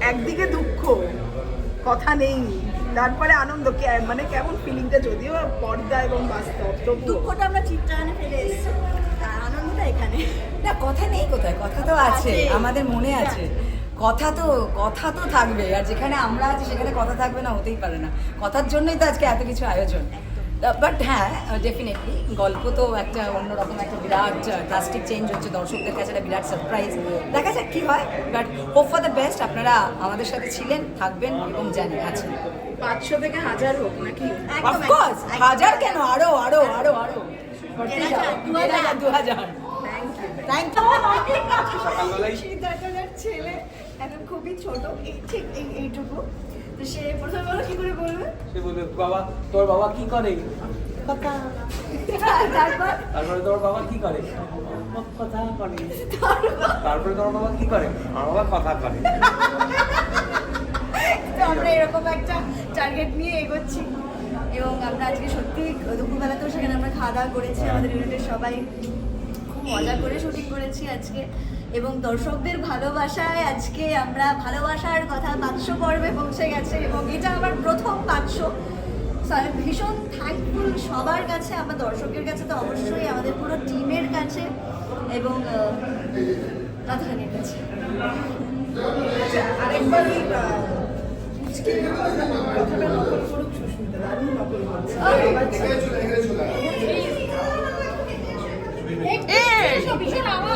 একদিকে দুঃখ কথা নেই। তারপরে আনন্দ কে- মানে কেমন ফিলিংটা যদিও পর্দা এবং বাস্তব তবুও। দুঃখটা আমরা চিত্রায়নে ফেলে এসেছি। আনন্দটা এখানে। না কথা নেই কোথায়? কথা তো আছে আছে। আমাদের মনে আছে। কথা তো কথা তো থাকবে। আর যেখানে আমরা আছি সেখানে কথা থাকবে না হতেই পারে না। কথার জন্যই তো আজকে এত কিছু আয়োজন। বাট হ্যাঁ ডেফিনেটলি গল্প তো একটা অন্যরকম একটা বিরাট ড্রাস্টিক চেঞ্জ হচ্ছে দর্শকদের কাছে একটা বিরাট সারপ্রাইজ দেখা যাক কি হয় but hope for the best আপনারা আমাদের সাথে ছিলেন থাকবেন এবং জানি আছেন পাঁচশো থেকে হাজার হোক নাকি? অফকোর্স হাজার কেন? আরও আরও আরও আরও। দু হাজার। দু হাজার। থ্যাংক ইউ থ্যাংক ইউ সকালবেলায় সিদ্ধার্থের ছেলে এখন খুবই ছোট। এই ঠিক এই এইটুকু। তো সে প্রথমে বলো কি করে বলবে? সে বলবে বাবা তোর বাবা কি করে? তারপর? তারপরে তোর বাবা কি করে? কথা করে তারপরে তোর বাবা কি করে? আমার বাবা কথা করে তো আমরা এরকম একটা টার্গেট নিয়ে এগোচ্ছি। এবং আমরা আজকে সত্যি দুপুরবেলাতেও সেখানে আমরা খাওয়া দাওয়া করেছি আমাদের ইউনিটের সবাই। খুব মজা করে শুটিং করেছি আজকে। এবং দর্শকদের ভালোবাসায় আজকে আমরা ভালোবাসার কথা পাঁচশো পর্বে পৌঁছে গেছে এবং এটা আমার প্রথম পাঁচশো। ভীষণ থ্যাঙ্কফুল সবার কাছে আমার দর্শকের কাছে তো অবশ্যই আমাদের পুরো টিমের কাছে এবং রাধারানীর কাছে। আচ্ছা আরেকবার ভীষণ আওয়াজ